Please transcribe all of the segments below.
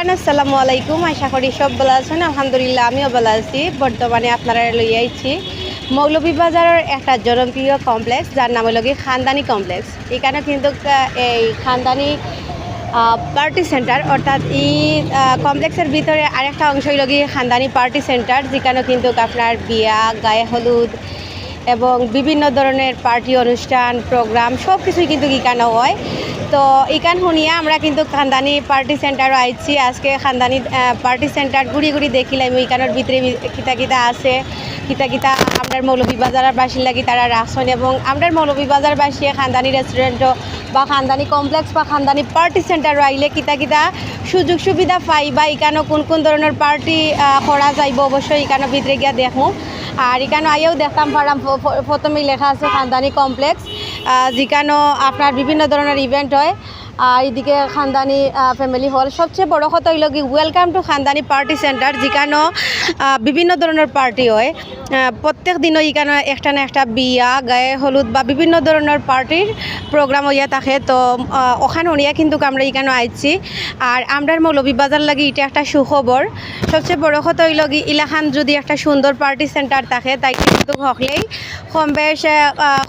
Everyone, আসসালামু আলাইকুম। আশা করি সব ভালো আছেন। আলহামদুলিল্লাহ, আমিও ভালো আছি। বর্তমানে আপনারা লই আইছি মৌলভীবাজারের একটা জনপ্রিয় কমপ্লেক্স যার নাম হলো কি খানদানি কমপ্লেক্স এখানে কিন্তু এই খানদানি পার্টি সেন্টার অর্থাৎ এই কমপ্লেক্সের ভিতরে আরেকটা অংশ হইল গিয়ে খানদানি পার্টি সেন্টার যেখানে কিন্তু আপনার বিয়া, গায়ে হলুদ এবং বিভিন্ন ধরনের পার্টি অনুষ্ঠান প্রোগ্রাম সব কিছুই কিন্তু এখানে হয়। তো এখান শুনিয়া আমরা কিন্তু খানদানি পার্টি সেন্টারও আইছি। আজকে খানদানি পার্টি সেন্টার ঘুরি ঘুরি দেখিলাম এখানের ভিতরে কিতা কিতা আছে। কিতা কিতা আমরা মৌলভীবাজারের বাসীর লাগি তারা রাখছেন এবং আমরা মৌলভীবাজার বাসী খানদানি রেস্টুরেন্টও বা খানদানি কমপ্লেক্স বা খানদানি পার্টি সেন্টারও আইলে কিতা কিতা সুযোগ সুবিধা পাই বা এখানে কোন কোন ধরনের পার্টি করা যাইব অবশ্যই এখানে ভিতরে গিয়া দেখো আর এখানে আইও দেখতাম পারাম প্রথমেই লেখা আছে খানদানি কমপ্লেক্স যেখানেও আপনার বিভিন্ন ধরনের ইভেন্ট হয় আর এদিকে খানদানি ফ্যামিলি হল সবচেয়ে বড় কথা হইল কি welcome to Khandani party centre যেখানে বিভিন্ন ধরনের পার্টি হয়। প্রত্যেক দিনও এখানে একটা না একটা বিয়া, গায়ে হলুদ বা বিভিন্ন ধরনের পার্টির প্রোগ্রাম হইয়া থাকে। তো ওখানে উনিয়া কিন্তু আমরা এখানে আইছি। আর আমরার মৌলভীবাজার লাগি এটা একটা সুখবর। সবচেয়ে বড় কথা হইল কি ইলাখান যদি একটা সুন্দর পার্টি সেন্টার থাকে, তাই কিন্তু হকলেই কম বেশ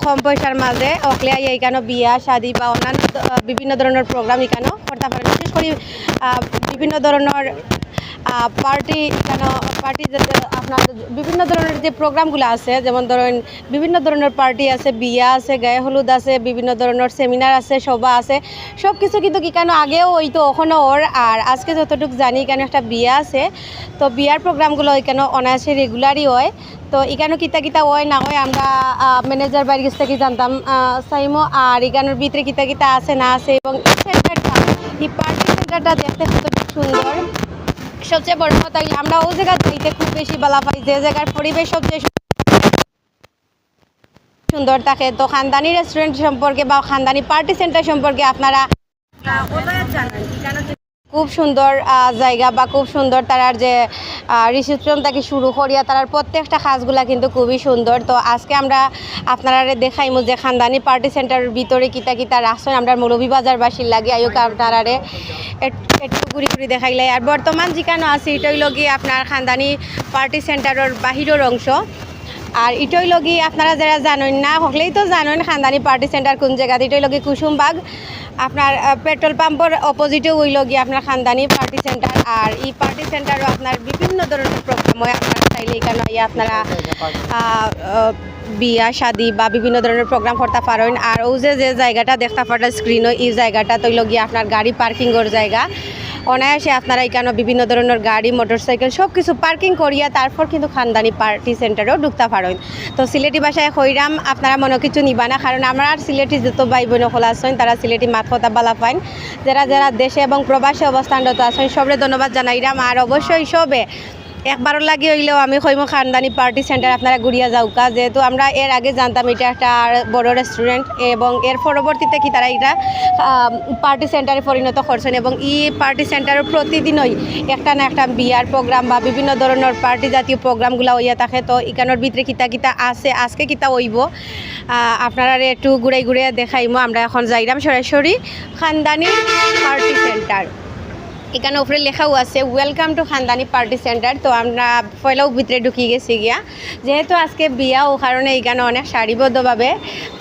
কম পয়সার মাঝে হকলে আইয়া এখানে বিয়া, শাদি বা অন্যান্য বিভিন্ন ধরনের প্রোগ্রাম এখানেও করতে পারে বিশেষ করে বিভিন্ন ধরনের পার্টি কেন, পার্টি যাতে আপনার বিভিন্ন ধরনের যে প্রোগ্রামগুলো আছে, যেমন ধরেন বিভিন্ন ধরনের পার্টি আছে, বিয়া আছে, গায়ে হলুদ আছে, বিভিন্ন ধরনের সেমিনার আছে, সভা আছে সব কিছু কিন্তু কি কেন আগেও ওই তো ওখানে ওর, আর আজকে যতটুকু জানি কেন একটা বিয়া আছে, তো বিয়ার প্রোগ্রামগুলো এখানে অনায়াসে রেগুলারই হয়, তো এখানে কিতা কিতা হয় না হয় আমরা ম্যানেজার বাড়ির কাছ থেকে জানতাম সাইমো, আর এখানের ভিতরে কিতা কিতা আছে না আছে, এবং এই সেন্টারটা, এই পার্টি সেন্টারটা দেখতে কতটুকু সুন্দর। সবচেয়ে বড় কথা আমরা ওই জায়গা যাইতে খুব বেশি বালা পাই, যে জায়গার পরিবেশ সবচেয়ে সুন্দর থাকে। তো খানদানি রেস্টুরেন্ট সম্পর্কে বা খানদানি পার্টি সেন্টার সম্পর্কে আপনারা খুব সুন্দর জায়গা বা খুব সুন্দর তারার যে রিসেপশন থেকে শুরু করিয়া তারার প্রত্যেকটা কাজগুলা কিন্তু খুবই সুন্দর। তো আজকে আমরা আপনারা দেখাইমু যে খানদানি পার্টি সেন্টারের ভিতরে কিতা কিতা রাখছেন আমরা মৌলভীবাজার বাসীর লাগে। আয়ুক, আপনারারে একটু ঘুরি ঘুরি দেখাইলে। আর বর্তমান যেখানে আছে, এটা হইল গিয়ে আপনার খানদানি পার্টি সেন্টারের বাহিরের অংশ। আর ইটই লগি আপনারা যারা জানেন না হকলেই তো জানেন খানদানি পার্টি সেন্টার কোন জায়গাতে ইটই লগি কুসুমবাগ। আপনার পেট্রোল পাম্পের অপোজিটে ওই লগি আপনার খানদানি পার্টি সেন্টার। আর এই পার্টি সেন্টারও আপনার বিভিন্ন ধরনের প্রোগ্রাম হয়, আপনারা চাইলে এখানে আপনারা বিয়া, শাদি বা বিভিন্ন ধরনের প্রোগ্রাম করতে পারেন। আর ও যে যে জায়গাটা দেখতে পারেন স্ক্রিনও এই জায়গাটা তৈল গিয়ে আপনার গাড়ি পার্কিংয়ের জায়গা। অনায়াসে আপনারা এখানে বিভিন্ন ধরনের গাড়ি মোটরসাইকেল সব কিছু পার্কিং করিয়া তারপর কিন্তু খানদানি পার্টি সেন্টারেও ঢুকতে পারেন। তো সিলেটি ভাষায় হইরাম, আপনারা মনে কিছু নিবা না, কারণ আমরা আর সিলেটি যত ভাই বোন খোলা আছেন, তারা সিলেটি মাত কথা বালা পাইন যারা যারা দেশে এবং প্রবাসী অবস্থানরত আছেন, সবরে ধন্যবাদ জানাইরাম, আর অবশ্যই সবে একবারও লাগে হইলেও আমি কইমো খানদানি পার্টি সেন্টার আপনারা ঘুরিয়া যাওকা। যেহেতু আমরা এর আগে জানতাম এটা একটা বড় রেস্টুরেন্ট এবং এর পরবর্তীতে কি তারা এটা পার্টি সেন্টারে পরিণত করছেন এবং ই পার্টি সেন্টারের প্রতিদিনই একটা না একটা বিয়ার প্রোগ্রাম বা বিভিন্ন ধরনের পার্টি জাতীয় প্রোগ্রামগুলো হইয়া থাকে। তো এখানোর ভিতরে কিতা কিতা আছে, আজকে কিতা হইব আপনারা একটু ঘুরে ঘুরে দেখাইমো। আমরা এখন যাইরাম সরাসরি খানদানি পার্টি সেন্টার। এখানে উপরে লেখাও আছে welcome to Khandani party centre তো আমরা পয়লাও ভিতরে ঢুকি গেছি গিয়া। যেহেতু আজকে বিয়া, ও কারণে এখানে অনেক সারিবদ্ধভাবে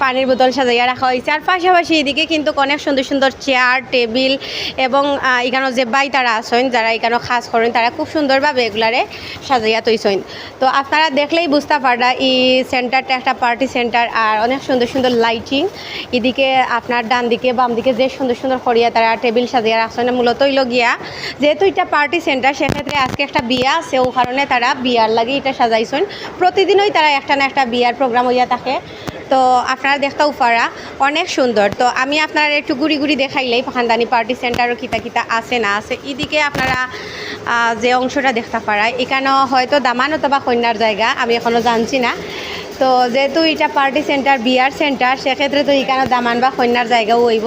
পানির বোতল সাজাইয়া রাখা হয়েছে। আর পাশাপাশি এদিকে কিন্তু অনেক সুন্দর সুন্দর চেয়ার টেবিল এবং এখানে যে বাই তারা আসেন যারা এখানে খাস করেন, তারা খুব সুন্দরভাবে এগুলারে সাজাইয়া তৈছেন তো আপনারা দেখলেই বুঝতে পারা এই সেন্টারটা একটা পার্টি সেন্টার আর অনেক সুন্দর সুন্দর লাইটিং এদিকে আপনার ডান দিকে বাম দিকে যে সুন্দর সুন্দর করিয়া তারা টেবিল সাজিয়ে রাখছেন, মূলত গিয়া যেহেতু এটা পার্টি সেন্টার, সেক্ষেত্রে আজকে একটা বিয়া আছে, ও কারণে তারা বিয়ার লাগে এটা সাজাইছেন। প্রতিদিনই তারা একটা না একটা বিয়ার প্রোগ্রাম হইয়া থাকে। তো আপনারা দেখতেও পারা, অনেক সুন্দর। তো আমি আপনারা একটু ঘুরি ঘুরি দেখাইলেই খানদানি পার্টি সেন্টারও কিতা কিতা আছে, না আছে। এদিকে আপনারা যে অংশটা দেখতে পারা, এখানেও হয়তো দামান অথবা কন্যার জায়গা, আমি এখনও জানছি না। তো যেহেতু এটা পার্টি সেন্টার, বিয়ার সেন্টার, সেক্ষেত্রে তো এখানে দামান বা কন্যার জায়গাও হইব।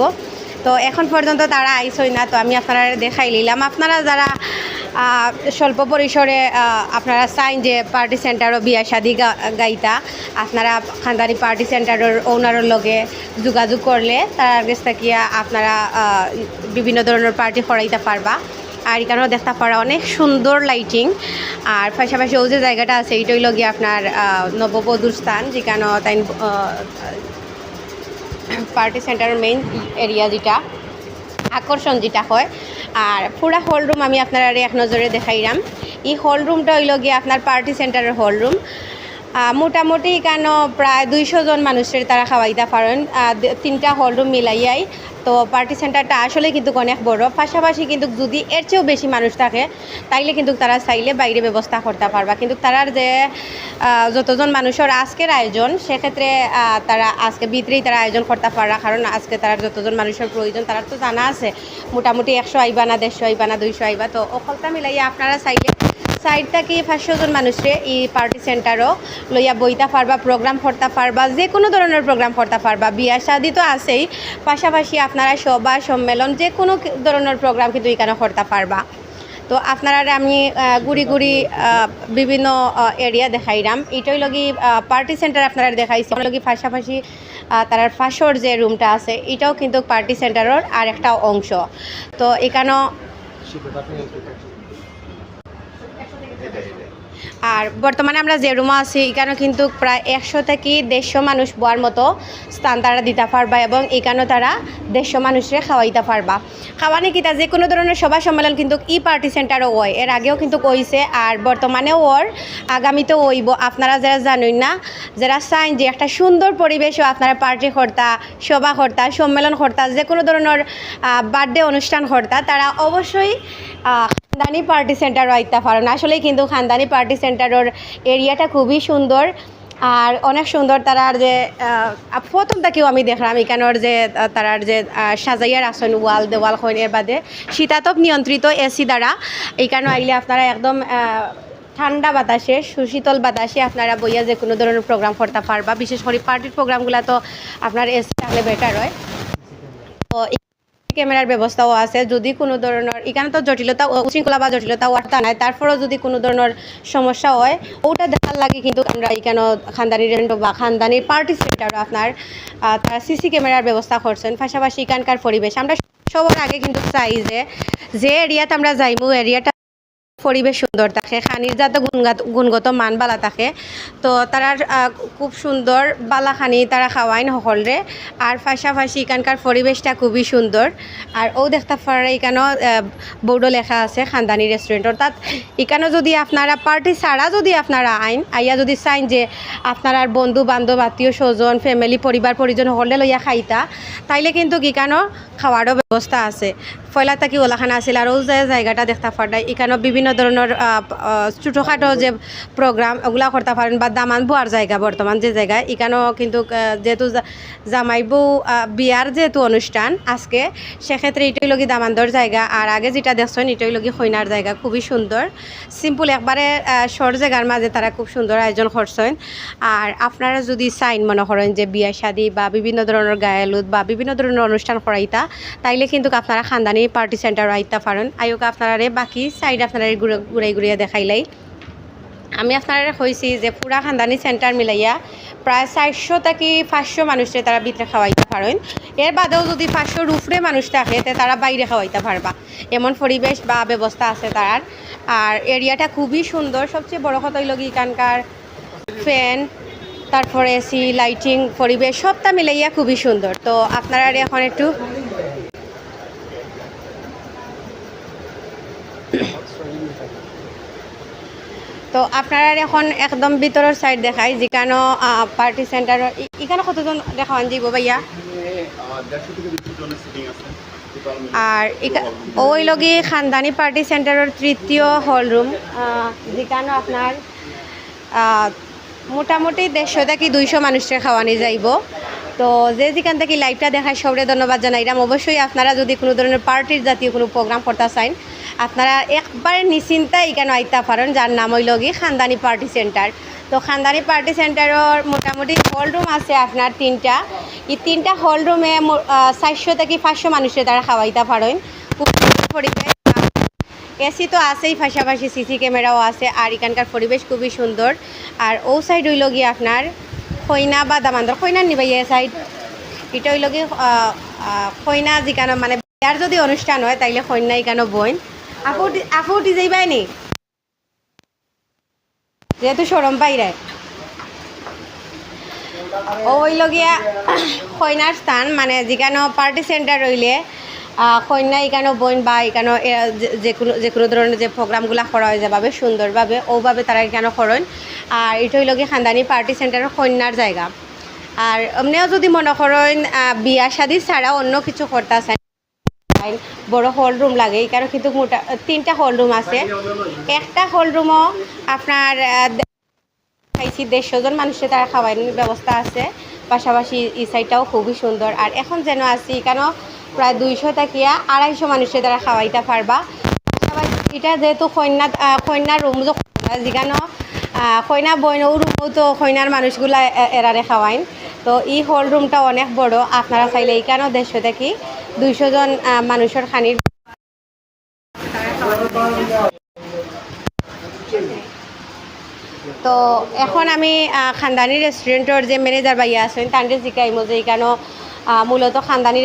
তো এখন পর্যন্ত তারা আইসই না, তো আমি আপনারা দেখাই নিলাম। আপনারা যারা স্বল্প পরিসরে আপনারা চাইন যে পার্টি সেন্টারও বিয়া শাদি গাইতা, আপনারা খানদানি পার্টি সেন্টারের ওনারের লগে যোগাযোগ করলে তার কাছ আপনারা বিভিন্ন ধরনের পার্টি করাইতে পারবা। আর এখানেও দেখতে পারা অনেক সুন্দর লাইটিং আর পাশাপাশি ও যে জায়গাটা আছে এটা হইল গিয়ে আপনার নববধূর স্থান যেখানে তাই পার্টি সেন্টারের মেইন এরিয়া যেটা, আকর্ষণ যেটা হয়। আর পুরা হল রুম আমি আপনার এক নজরে দেখাইলাম এই হল রুমটা হইল গিয়ে আপনার পার্টি সেন্টারের হল রুম মোটামুটি কেন প্রায় দুইশো জন মানুষের তারা খাওয়াইতে পারেন। তিনটা হল রুম মিলাইয়াই। তো পার্টি সেন্টারটা আসলে কিন্তু অনেক বড়। পাশাপাশি কিন্তু যদি এর চেয়েও বেশি মানুষ থাকে, তাইলে কিন্তু তারা চাইলে বাইরে ব্যবস্থা করতে পারবা। কিন্তু তারার যে যতজন মানুষের আজকের আয়োজন, সেক্ষেত্রে তারা আজকে ভিতরেই তারা আয়োজন করতে পারা কারণ আজকে তারা যতজন মানুষের প্রয়োজন তারা তো জানা আছে। মোটামুটি একশো আইবা না দেড়শো আইবা না দুইশো আইবা। তো অকলটা মিলাইয়া আপনারা চাইলে সাইড থেকে পাঁচশো জন মানুষে এই পার্টি সেন্টারও লইয়া বইতে পারবা প্রোগ্রাম করতে পারবা যে কোনো ধরনের প্রোগ্রাম করতে পারবা। বিয়া শাদি তো আছেই, পাশাপাশি আপনারা সভা, সম্মেলন যে কোনো ধরনের প্রোগ্রাম কিন্তু এখানে করতে পারবা। তো আপনারা আমি গুড়ি গুড়ি বিভিন্ন এরিয়া দেখাইলাম এটাই লগি পার্টি সেন্টার আপনারা দেখাইছি। লগি পাশাপাশি তার ফাঁসর যে রুমটা আছে, এটাও কিন্তু পার্টি সেন্টারের আর একটা অংশ। তো এখানেও আর বর্তমানে আমরা যে রুমে আছি এখানে কিন্তু প্রায় একশো থেকে দেড়শো মানুষ বোয়ার মতো স্থান তারা দিতে পারবা এবং এখানে তারা দেড়শো মানুষরে খাওয়াইতে পারবা। খাওয়ানি কিতা যে কোনো ধরনের সভা সম্মেলন কিন্তু ই পার্টি সেন্টারও হয়। এর আগেও কিন্তু কইছে আর বর্তমানেও ওর আগামীতেও ওইব আপনারা যারা জানেন না, যারা চান যে একটা সুন্দর পরিবেশও আপনারা পার্টি কর্তা, সভা কর্তা, সম্মেলন কর্তা, যে কোনো ধরনের বার্থডে অনুষ্ঠান কর্তা, তারা অবশ্যই খানদানি পার্টি সেন্টার আইতে পারেন। আসলেই কিন্তু খানদানি পার্টি সেন্টারের এরিয়াটা খুবই সুন্দর। আর অনেক সুন্দর তারার যে প্রথম থেকেও আমি দেখলাম এখানের যে তারার যে সাজাইয়ার আসন ওয়াল, দেওয়াল এর বাদে। শীতাতপ নিয়ন্ত্রিত এসি দ্বারা। এখানে আইলে আপনারা একদম ঠান্ডা বাতাসে, সুশীতল বাতাসে আপনারা বইয়া যে কোনো ধরনের প্রোগ্রাম করতে পারবা। বিশেষ করে পার্টির প্রোগ্রামগুলো তো আপনার এসি থাকলে বেটার হয়। তো ক্যামেরার ব্যবস্থাও আছে, যদি কোনো ধরনের, এখানে তো জটিলতা উশৃঙ্খলা বা জটিলতা ওয়ার্তা নাই, তারপরেও যদি কোনো ধরনের সমস্যা হয়, ওটা দেখার লাগে কিন্তু আমরা এখানে খানদানি রেন্ট বা খানদানির পার্টি সেন্টারও আপনার তারা সিসি ক্যামেরার ব্যবস্থা করছেন। পাশাপাশি এখানকার পরিবেশ, আমরা সবার আগে কিন্তু চাই যে যে এরিয়াতে আমরা যাইবো, এরিয়াটা পরিবেশ সুন্দর থাকে, খানির যাতে গুণগত গুণগত মান বালা থাকে। তো তারা খুব সুন্দর বালা খানি তারা খাওয়াইন সকলরে আর পাশাপাশি এখানকার পরিবেশটা খুবই সুন্দর আর ও দেখতে পারে এখানেও বোর্ডও লেখা আছে, খানদানি রেস্টুরেন্টর তাত এখানেও যদি আপনারা পার্টি ছাড়া যদি আপনারা আইন, আইয়া যদি চাইন যে আপনার আর বন্ধু বান্ধব আত্মীয়, স্বজন ফ্যামিলি পরিবার পরিজন সকলে লইয়া খাইতা, তাইলে কিন্তু এখানেও খাওয়ারও ব্যবস্থা আছে। ফয়লা তাকি ওলাখানা আছিল আর ও যে জায়গাটা দেখতে পারে এখানেও বিভিন্ন ধরনের ছোটোখাটো যে প্রোগ্রাম ওগুলা করতে পারেন বা দামান বোয়ার জায়গা বর্তমান যে জায়গায় এখানেও কিন্তু যেহেতু জামাই বউ বিয়ার যেহেতু অনুষ্ঠান আজকে, সেক্ষেত্রে এটাই লগি দামান্দর জায়গা আর আগে যেটা দেখছেন এটাই লগি খৈনার জায়গা খুবই সুন্দর সিম্পল একবারে সর জায়গার মাঝে তারা খুব সুন্দর আয়োজন করছেন আর আপনারা যদি সাইন মনে করেন যে বিয়া শাদি বা বিভিন্ন ধরনের গায়ালুদ বা বিভিন্ন ধরনের অনুষ্ঠান করাইতা, তাইলে কিন্তু আপনারা খানদানি পার্টি সেন্টার আইতা পারেন। আয়োগ আপনারা বাকি, সাইড আপনারা ঘুরে ঘুরাই ঘুরিয়ে দেখাইলাই। আমি আপনারা কইছি যে পুরা খানদানি সেন্টার মিলাইয়া প্রায় চারশো থেকে পাঁচশো মানুষে তারা ভিতরে খাওয়াইতে পারেন। এর বাদেও যদি পাঁচশোর উপরে মানুষ থাকে, তে তারা বাইরে খাওয়াইতে পারবা। এমন পরিবেশ বা ব্যবস্থা আছে তার। আর এরিয়াটা খুবই সুন্দর। সবচেয়ে বড় কথা হইল এখানকার ফ্যান তারপরে এসি লাইটিং পরিবেশ, সবটা মিলাইয়া খুবই সুন্দর। তো আপনারা এখন একটু তো আপনারা এখন একদম ভিতরের সাইড দেখাই, যেখানে পার্টি সেন্টার এখানে কতজন দেখান যাইব ভাইয়া? আর ওই লগে খানদানি পার্টি সেন্টারের তৃতীয় হল রুম যেখানে আপনার মোটামুটি দেড়শো থেকে দুইশো মানুষের খাওয়ানি যাইব। তো যে যেখান থেকে লাইভটা দেখায় সবরে ধন্যবাদ জানাইলাম অবশ্যই আপনারা যদি কোনো ধরনের পার্টির জাতীয় কোনো প্রোগ্রাম করতে চান, আপনারা একবারে নিশ্চিন্তায় এখানে আইতে পারেন? যার নাম হইল গিয়ে খানদানি পার্টি সেন্টার তো খানদানি পার্টি সেন্টারের মোটামুটি হল রুম আছে আপনার তিনটা। এই তিনটা হল রুমে চারশো থেকে পাঁচশো মানুষের তারা খাওয়াইতে পারেন। খুব এসি তো আছেই পাশাপাশি সিসি ক্যামেরাও আছে। আর এখানকার পরিবেশ খুবই সুন্দর। আর ও সাইড হইল গিয়ে আপনার খৈনা বা দামান্দর খৈনা নিবাই এ সাইড এটা হইল খৈনা যেখানে মানে বিয়ার যদি অনুষ্ঠান হয়, তাইলে কন্যা এখানে বইন? আপু আপু যাইবাই নি? যেহেতু সরম পাইরে ওই লগিয়া কইনার স্থান মানে যেখানে পার্টি সেন্টার রইলে কন্যা এখানে বইন বা এখানে যে- কোনো, যে কোনো ধরনের যে প্রোগ্রামগুলো করা হয় যাভাবে সুন্দরভাবে ওভাবে তারা এখানে করেন আর এটা হইল গিয়ে খানদানি পার্টি সেন্টারের কন্যার জায়গা। আর এমনিও যদি মনে করেন বিয়া শাদি ছাড়া অন্য কিছু করতে চান বড় হল রুম লাগে এখানে কিন্তু মোটা, তিনটা হল রুম আছে। একটা হল রুমও আপনার খাইছি দেড়শো জন মানুষের তারা খাওয়ানোর ব্যবস্থা আছে। পাশাপাশি এই সাইডটাও খুবই সুন্দর। আর এখন যেন আছি এখানেও প্রায় দুইশো তাকিয়া আড়াইশো মানুষের দ্বারা খাওয়াইতে পারবা। পাশাপাশি এটা যেহেতু কন্যা কন্যার রুম যেখানে কইনা বইনও রুমও তো কইনার মানুষগুলা এরারে খাওয়াইন তো এই হল রুমটা অনেক বড় আপনারা চাইলে এইখানেও দেড়শো থাকি দুইশো জন মানুষের খানির তো এখন আমি খানদানি রেস্টুরেন্টের যে ম্যানেজার ভাইয়া আছেন তান্ডে জিকাইমো যে এখানেও আহ, মূলত খানদানি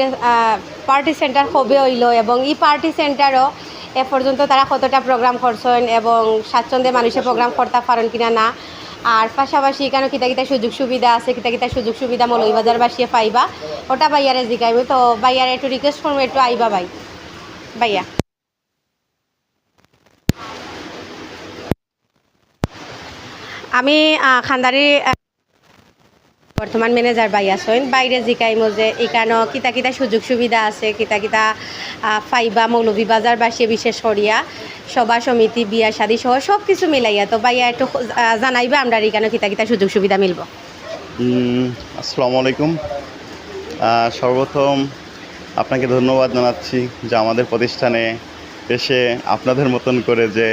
পার্টি সেন্টার কবে হইল এবং এই পার্টি সেন্টারও এ পর্যন্ত তারা কতটা প্রোগ্রাম করছেন এবং স্বাচ্ছন্দ্যে মানুষের প্রোগ্রাম করতে পারেন কিনা না? আর পাশাপাশি এখানে কিতা কিতা সুযোগ সুবিধা আছে, কিতা কিতা সুযোগ সুবিধা মৌলভীবাজার বাসিয়ে পাইবা? ওটা বাইয়ারে জিকাইবো তো বাইয়ারে একটু রিকোয়েস্ট করব, একটু আইবা ভাই। ভাইয়া। আমি খান্দারি বর্তমান ম্যানেজার বাই আছেন। বাইরে জিকাইমো যে এখানেও কিতা কিতা সুযোগ সুবিধা আছে, কিতা কিতা ফাইবা মৌলভীবাজার বাসিয়ে বিশেষ করিয়া, সভা সমিতি, বিয়া শাদী সহ সব কিছু মিলাইয়া তো বাইয়া একটু জানাইবা আমরা এখানে কিতা কিতা সুযোগ সুবিধা মিলব। আসসালামু আলাইকুম। সর্বপ্রথম আপনাকে ধন্যবাদ জানাচ্ছি যে আমাদের প্রতিষ্ঠানে এসে আপনাদের মতন করে যে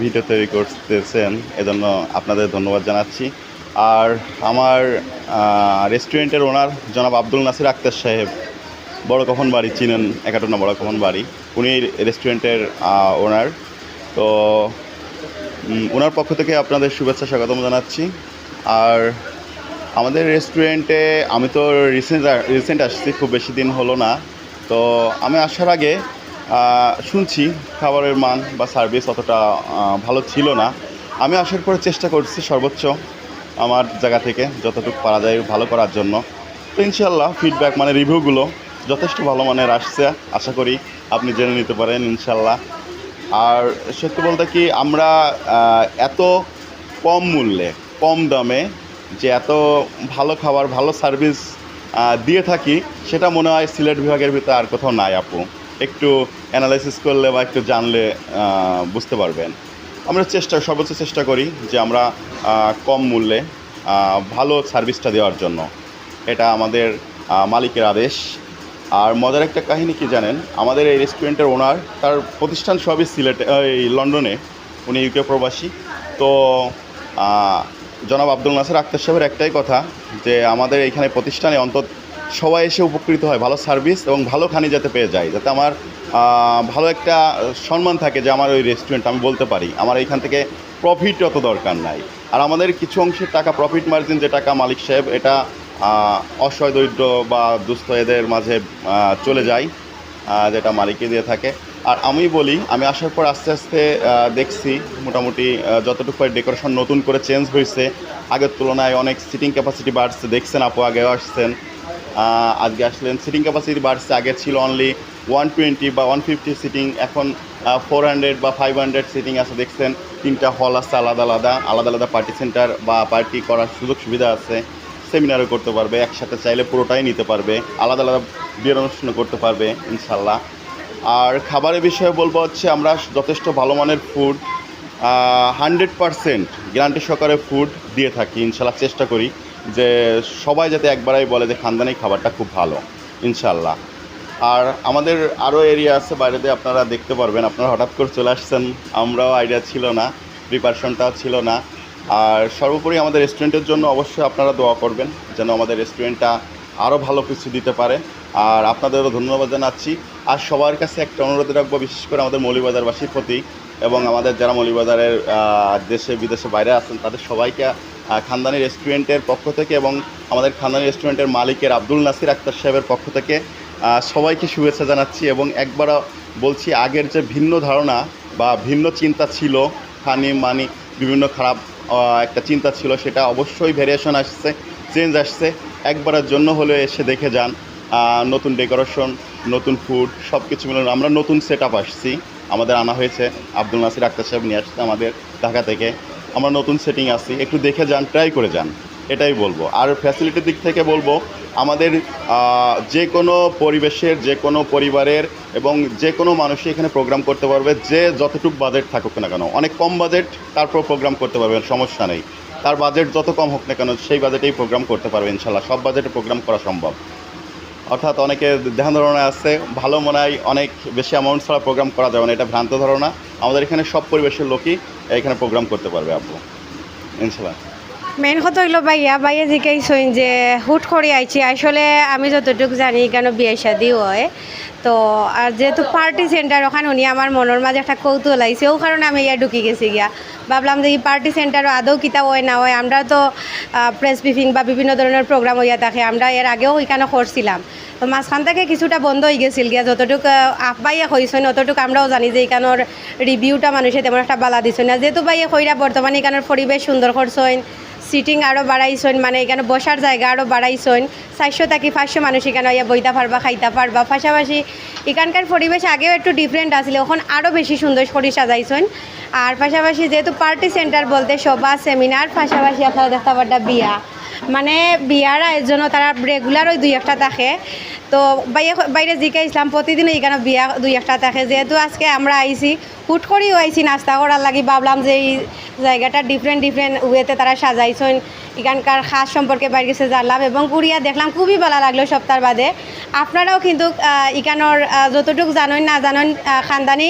ভিডিও তৈরি করতেছেন। এজন্য আপনাদের ধন্যবাদ জানাচ্ছি। আর আমার রেস্টুরেন্টের ওনার জনাব আব্দুল নাসির আক্তার সাহেব, বড় কখন বাড়ি, চিনেন একাটনা বড় কখন বাড়ি, উনি রেস্টুরেন্টের ওনার তো ওনার পক্ষ থেকে আপনাদের শুভেচ্ছা স্বাগতম জানাচ্ছি। আর আমাদের রেস্টুরেন্টে আমি তো রিসেন্ট রিসেন্ট আসছি, খুব বেশি দিন হলো না। তো, আমি আসার আগে শুনছি খাবারের মান বা সার্ভিস অতটা ভালো ছিল না। আমি আসার পরে চেষ্টা করছি সর্বোচ্চ। আমার জায়গা থেকে যতটুকু পারা যায় ভালো করার জন্য। তো ইনশাল্লাহ ফিডব্যাক মানে রিভিউগুলো যথেষ্ট ভালো মানের আসছে, আশা করি আপনি জেনে নিতে পারেন ইনশাল্লাহ আর সত্যি বলতে কি আমরা এত কম মূল্যে, কম দামে যে এত ভালো খাবার, ভালো সার্ভিস দিয়ে থাকি, সেটা মনে হয় সিলেট বিভাগের ভিতরে আর কোথাও নাই আপু। একটু অ্যানালাইসিস করলে বা একটু জানলে বুঝতে পারবেন। আমরা চেষ্টা, সর্বোচ্চ চেষ্টা করি যে আমরা কম মূল্যে ভালো সার্ভিসটা দেওয়ার জন্য। এটা আমাদের মালিকের আদেশ। আর মজার একটা কাহিনী কি জানেন? আমাদের এই রেস্টুরেন্টের ওনার তার প্রতিষ্ঠান সবই সিলেটে এই লন্ডনে। উনি ইউকে প্রবাসী। তো জনাব আব্দুল নাসির আক্তার সাহেবের একটাই কথা যে আমাদের এইখানে প্রতিষ্ঠানে অন্তত সবাই এসে উপকৃত হয়, ভালো সার্ভিস এবং ভালো খানি যাতে পেয়ে যায়। যাতে আমার ভালো একটা সম্মান থাকে যে আমার ওই রেস্টুরেন্ট আমি বলতে পারি। আমার এইখান থেকে প্রফিট অত দরকার নাই। আর আমাদের কিছু অংশের টাকা প্রফিট মার্জিন যে টাকা মালিক সাহেব, এটা অসহায়, দরিদ্র বা দুস্থ এদের মাঝে চলে যায় যেটা মালিকে দিয়ে থাকে। আর আমি বলি, আমি আসার পর আস্তে আস্তে দেখছি মোটামুটি যতটুকু ডেকোরেশন নতুন করে চেঞ্জ হয়েছে, আগের তুলনায় অনেক সিটিং ক্যাপাসিটি বাড়ছে, দেখছেন আপু আগেও আসছেন। আজকে আসলেন সিটিং ক্যাপাসিটি বাড়ছে, আগে ছিল অনলি ওয়ান টোয়েন্টি বা ওয়ান ফিফটি সিটিং এখন ফোর হান্ড্রেড বা ফাইভ হান্ড্রেড সিটিং আছে, দেখছেন, তিনটা হল আছে, আলাদা আলাদা আলাদা আলাদা পার্টি সেন্টার বা পার্টি করার সুযোগ সুবিধা আছে সেমিনারও করতে পারবে, একসাথে চাইলে পুরোটাই নিতে পারবে, আলাদা আলাদা বিয়ের অনুষ্ঠানও করতে পারবে, ইনশাল্লাহ। আর খাবারের বিষয়ে বলব হচ্ছে, আমরা যথেষ্ট ভালো মানের ফুড হান্ড্রেড পারসেন্ট গ্যারান্টি সহকারে ফুড দিয়ে থাকি, ইনশাল্লাহ চেষ্টা করি। যে সবাই যাতে একবারই বলে যে খানদানি খাবারটা খুব ভালো ইনশাল্লাহ আর আমাদের আরও এরিয়া আছে বাইরে দিয়ে আপনারা দেখতে পারবেন। আপনারা হঠাৎ করে চলে আসছেন, আমরাও আইডিয়া ছিল না প্রিপারেশনটাও ছিল না। আর সর্বোপরি আমাদের রেস্টুরেন্টের জন্য অবশ্যই আপনারা দোয়া করবেন, যেন আমাদের রেস্টুরেন্টটা আরও ভালো কিছু দিতে পারে। আর আপনাদেরও ধন্যবাদ জানাচ্ছি। আর সবার কাছে একটা অনুরোধ রাখব, বিশেষ করে আমাদের মৌলিবাজারবাসীর প্রতি এবং আমাদের যারা মৌলিবাজারের দেশে, বিদেশে বাইরে আছেন, তাদের সবাইকে খানদানি রেস্টুরেন্টের পক্ষ থেকে এবং আমাদের খানদানি রেস্টুরেন্টের মালিকের আব্দুল নাসির আক্তার সাহেবের পক্ষ থেকে সবাইকে শুভেচ্ছা জানাচ্ছি এবং একবার বলছি, আগের যে ভিন্ন ধারণা বা ভিন্ন চিন্তা ছিল ফানি মানি বিভিন্ন খারাপ একটা চিন্তা ছিল, সেটা অবশ্যই ভেরিয়েশন আসছে চেঞ্জ আসছে। একবারের জন্য হলে এসে দেখে যান নতুন ডেকোরেশন নতুন ফুড সব কিছু মিলে আমরা নতুন সেট আসছি। আমাদের আনা হয়েছে। আব্দুল নাসির আক্তার সাহেব নিয়ে আসছে আমাদের ঢাকা থেকে। আমরা নতুন সেটিং আছি একটু দেখে যান ট্রাই করে যান। এটাই বলব। আর ফ্যাসিলিটির দিক থেকে বলব, আমাদের যে কোনো পরিবেশের, যে কোনো পরিবারের এবং যে কোনো মানুষই এখানে প্রোগ্রাম করতে পারবে, যে যতটুকু বাজেট থাকুক না কেন। অনেক কম বাজেট তারপর প্রোগ্রাম করতে পারবে সমস্যা নেই। তার বাজেট যত কম হোক না কেন, সেই বাজেটেই প্রোগ্রাম করতে পারবে, ইনশাল্লাহ। সব বাজেটে প্রোগ্রাম করা সম্ভব। অর্থাৎ অনেকে ধ্যান ধারণা আছে, ভালো মনে হয় অনেক বেশি অ্যামাউন্ট ছাড়া প্রোগ্রাম করা যাবে না, এটা ভ্রান্ত ধারণা। আমাদের এখানে সব পরিবেশের লোকই এখানে প্রোগ্রাম করতে পারবে আপু ইনশাল্লাহ। মেন কথা হইল ভাইয়া ভাইয়া জিকাইছেন যে, হুট করে আইছি, আসলে আমি যতটুকু জানি কেন বিয়ে শাদি হয়। তো, আর যেহেতু পার্টি সেন্টার ওখানে, উনি আমার মনের মাঝে একটা কৌতূহল আইছে। ও কারণে আমি ইয়া ঢুকি গেছি গিয়া। ভাবলাম যে এই পার্টি সেন্টারও আদৌ কিতা হয় না হয়, আমরা তো প্রেস ব্রিফিং বা বিভিন্ন ধরনের প্রোগ্রাম হইয়া থাকে, আমরা এর আগেও ওইখানে করছিলাম। তো মাঝখান থেকে কিছুটা বন্ধ হয়ে গেছিল গিয়া, যতটুকু আপাইয়া হয়েছেন অতটুকু আমরাও জানি যে এইখানোর রিভিউটা মানুষে তেমন একটা বালা দিছেন না। যেহেতু বাইয়া কইরা বর্তমানে এখানের পরিবেশ সুন্দর করছেন সিটিং আরও বাড়াইছেন মানে এখানে বসার জায়গা আরও বাড়াইছেন, চারশো থাকি পাঁচশো মানুষ এখানে ইয়া বইতে পারবা, খাইতে পারবা। পাশাপাশি এখানকার পরিবেশ আগেও একটু ডিফারেন্ট আসলে এখন আরও বেশি সুন্দর করে সাজাইছেন। আর পাশাপাশি যেহেতু পার্টি সেন্টার বলতে সভা সেমিনার পাশাপাশি আপনারা দেখতে পারটা বিয়া। মানে বিয়ার আয়োজনও তারা রেগুলার ওই দুই একটা থাকে। তো বাইরে বাইরে জিকা ইসলাম প্রতিদিন এখানে বিয়া দুই একটা থাকে। যেহেতু আজকে আমরা আইছি, হুট করেও আইছি নাস্তা করার লাগি। ভাবলাম যে এই জায়গাটা ডিফারেন্ট ডিফারেন্ট ওয়েতে তারা সাজাইছেন। এখানকার খাস সম্পর্কে বাইরে গেছে জানলাম এবং কুড়িয়া দেখলাম, খুবই ভালো লাগল সপ্তাহ বাদে। আপনারাও কিন্তু এখানোর যতটুকু জানেন না জানেন খানদানি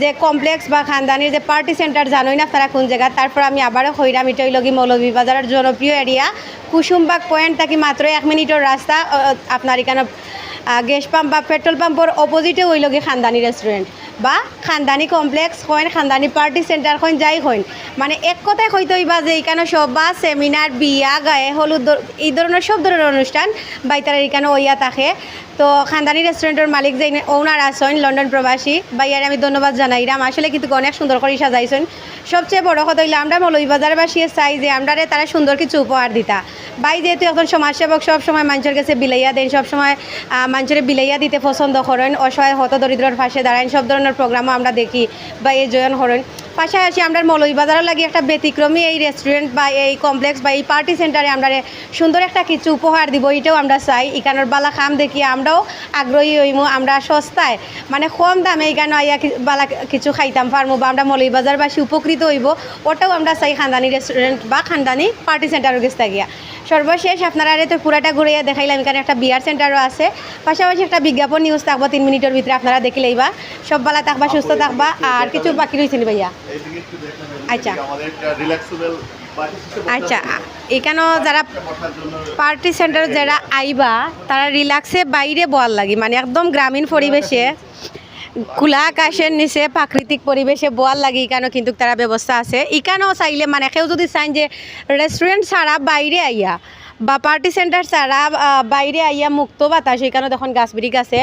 যে কমপ্লেক্স বা খানদানির যে পার্টি সেন্টার জানোই না তারা কোন জায়গা। তারপর আমি আবারও হইরাম এটাই লগি মৌলভীবাজারের জনপ্রিয় এরিয়া কুসুমবাগ পয়েন্ট থাকি মাত্র এক মিনিটের রাস্তা আপনার এখানে গ্যাস পাম্প বা পেট্রোল পাম্পর অপোজিটে ওই লগে খানদানি রেস্টুরেন্ট বা খানদানি কমপ্লেক্স হইন, খানদানি পার্টি সেন্টার হইন, যাই হইন। মানে এক কথায় হইতে হইবা যে এখানে সভা সেমিনার বিয়া, গায়ে হলুদ এই ধরনের সব ধরনের অনুষ্ঠান বাইতারা এখানে ওইয়া থাকে। তো খানদানি রেস্টুরেন্টের মালিক যে ওনার আছেন লন্ডন প্রবাসী বাইয়ারে আমি ধন্যবাদ জানাইরাম আসলে কিন্তু অনেক সুন্দর করে সাজাইছেন। সবচেয়ে বড় কথা হইলে, আমরা মৌলভীবাজারবাসী চাই যে আমরা তারা সুন্দর কিছু উপহার দিতা। বাই যেহেতু এখন সমাজসেবক সব সময় মানুষের কাছে বিলাইয়া দেন সব সময় মানুষের বিলাইয়া দিতে পছন্দ করেন অসহায়, হত দরিদ্রর পাশে দাঁড়ান সব ধরনের প্রোগ্রামও আমরা দেখি বা এই জয়ন করেন পাশাপাশি আমরা মৌলভীবাজারের লাগি একটা ব্যতিক্রমী এই রেস্টুরেন্ট বা এই কমপ্লেক্স বা এই পার্টি সেন্টারে আমরা সুন্দর একটা কিছু উপহার দিব, এটাও আমরা চাই। এখানের বালা খাম দেখি আমরাও আগ্রহী হইমু, আমরা সস্তায় মানে কম দামে এখানে আইয়া বালা কিছু খাইতাম, পারমু বা আমরা মৌলভীবাজারবাসী উপকৃত হইব, ওটাও আমরা চাই খানদানি রেস্টুরেন্ট বা খানদানি পার্টি সেন্টারের গেছে গিয়া সর্বশেষ আপনারা তো পুরাটা ঘুরাইয়া দেখাইলাম, এখানে একটা বিয়ার সেন্টারও আছে। পাশাপাশি একটা বিজ্ঞাপন নিউজ থাকব তিন মিনিটের ভিতরে আপনারা দেখিলেইবা সব বেলা থাকবা সুস্থ থাকবা আর কিছু বাকি রয়েছে ভাইয়া? আচ্ছা। আচ্ছা এখানেও যারা পার্টি সেন্টার যারা আইবা তারা রিল্যাক্সে বাইরে বল লাগি মানে একদম গ্রামীণ পরিবেশে খোলা আকাশের নিচে প্রাকৃতিক পরিবেশে বোয়ার লাগে এখানেও কিন্তু তারা ব্যবস্থা আছে। এখানেও চাইলে মানে কেউ যদি চান যে রেস্টুরেন্ট ছাড়া বাইরে আইয়া বা পার্টি সেন্টার ছাড়া বাইরে আইয়া মুক্ত বাতাস এখানে দেখুন গাছ বৃক্ষ আছে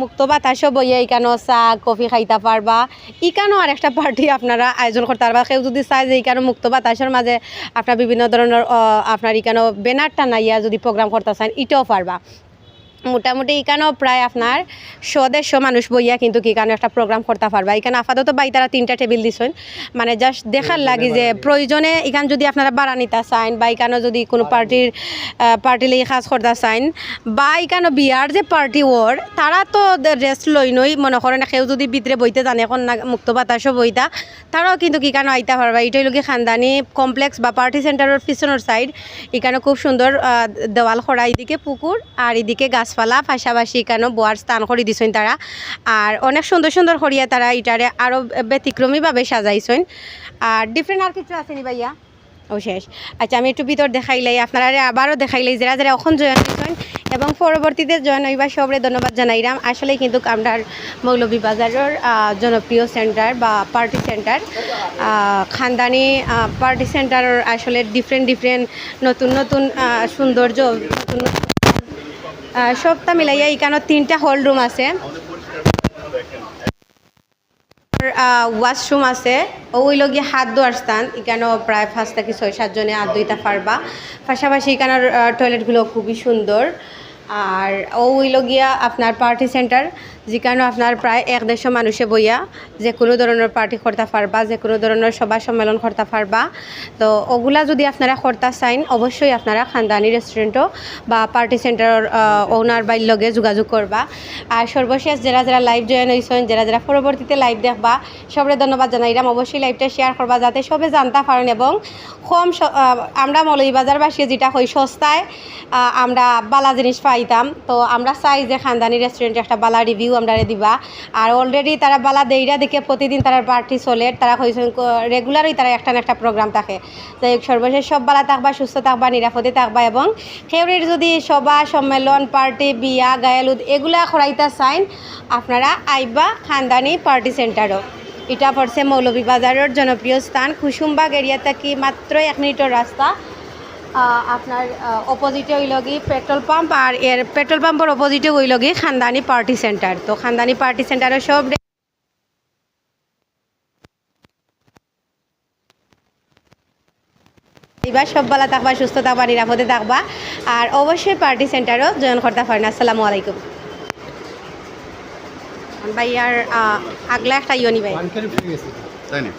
মুক্ত বাতাসও বইয়া এখানেও চা, কফি খাইতে পারবা। এখানেও আর একটা পার্টি আপনারা আয়োজন করতে পারবা। কেউ যদি চায় যে এখানে মুক্ত বাতাসের মাঝে আপনার বিভিন্ন ধরনের আপনার এখানে ব্যানার টানাইয়া যদি প্রোগ্রাম করতে চান, এটাও পারবা। মোটামুটি এখানেও প্রায় আপনার শো দেড়শো মানুষ বইয়া কিন্তু কি এখানে একটা প্রোগ্রাম করতে পারবা। এখানে আপাতত বাই তারা তিনটা টেবিল দিছেন। মানে জাস্ট দেখার লাগি যে প্রয়োজনে এখান যদি আপনারা বাড়া নিতে চান বা এখানে যদি কোনো পার্টির পার্টি লেগে কাজ করতে চান বা এখানে বিয়ার যে পার্টি ওর তারা তো রেস্ট লই নই মনে করেন কেউ যদি ভিতরে বইতে জানে এখন না মুক্ত বাতাসও বইতা তারাও কিন্তু কি কেন আইতে পারবা। এটাই লোকে খানদানি কমপ্লেক্স বা পার্টি সেন্টারের পিছনের সাইড এখানে খুব সুন্দর দেওয়াল খোড়া এদিকে পুকুর আর এদিকে গাছপালা পাশাপাশি কেন বোয়ার স্থান করে দিছেন তারা। আর অনেক সুন্দর সুন্দর করিয়া তারা এটারে আরও ব্যতিক্রমীভাবে সাজাইছেন। আর ডিফারেন্ট আর কিছু আছে নি ভাইয়া? ও শেষ। আচ্ছা আমি একটু ভিতর দেখাইলাই আপনারা আবারও দেখাইলাই যারা যারা এখন জয়েন হয়েছেন এবং পরবর্তীতে জয়েন হইবা সবরে ধন্যবাদ জানাইলাম আসলে কিন্তু আমরা মৌলভীবাজারের জনপ্রিয় সেন্টার বা পার্টি সেন্টার খানদানি পার্টি সেন্টারের আসলে ডিফারেন্ট ডিফারেন্ট নতুন নতুন সৌন্দর্য, নতুন নতুন সবটা মিলাইয়া এখানে তিনটা হল রুম আছে। ওয়াশরুম আছে। ওই লগে হাত দোয়ার স্থান। এখানেও প্রায় ফার্স্ট থাকি ছয় সাতজনে হাত দুইটা ফারবা পাশাপাশি এখানের টয়লেটগুলো খুবই সুন্দর। আর ওইল গিয়া আপনার পার্টি সেন্টার যেখানে আপনার প্রায় এক দেড়শো মানুষে বইয়া যে কোনো ধরনের পার্টি করতে পারবা যে কোনো ধরনের সভা সম্মেলন করতে পারবা তো ওগুলা যদি আপনারা করতে চাইন, অবশ্যই আপনারা খানদানি রেস্টুরেন্টও বা পার্টি সেন্টারের ওনার বাইর লগে যোগাযোগ করবা। আর সর্বশেষ যারা যারা লাইভ জয়েন হয়েছেন যারা যারা পরবর্তীতে লাইভ দেখবা, সবরে ধন্যবাদ জানাই। জানাইলাম অবশ্যই লাইভটা শেয়ার করবা যাতে সবে জানতে পারেন এবং কম আমরা মৌলভীবাজারবাসী যেটা হই সস্তায় আমরা বালা জিনিস পাইতাম তো আমরা চাই যে খানদানি রেস্টুরেন্টে একটা বালা রিভিউ আমরা দিবা। আর অলরেডি তারা বালা দেইরা দেখে প্রতিদিন তারা পার্টি চলে। তারা হয়েছেন রেগুলারই তারা একটা না একটা প্রোগ্রাম থাকে। যাই সর্বশেষ সব বালা থাকবা, সুস্থ থাকবা, নিরাপদে থাকবা এবং খেউরির যদি সভা, সম্মেলন পার্টি বিয়া গায়ালুদ এগুলা করাইতে চাইন, আপনারা আইবা খানদানি পার্টি সেন্টারও এটা পড়ছে মৌলভীবাজারের জনপ্রিয় স্থান। কুসুমবাগ এরিয়া থেকে মাত্র এক মিনিটের রাস্তা। আপনার অপোজিটে হইলগি পেট্রোল পাম্প আর এর পেট্রোল পাম্পের অপোজিটে হইলগি খানদানি পার্টি সেন্টার তো খানদানি পার্টি সেন্টারের সব এবার সব বেলা থাকবা সুস্থ থাকবা নিরাপদে থাকবা। আর অবশ্যই পার্টি সেন্টারও জয়েন করতে পারেন। আসসালামু আলাইকুম। ভাই আর আহ, আগলা একটা ইয়নি ভাই। তাই না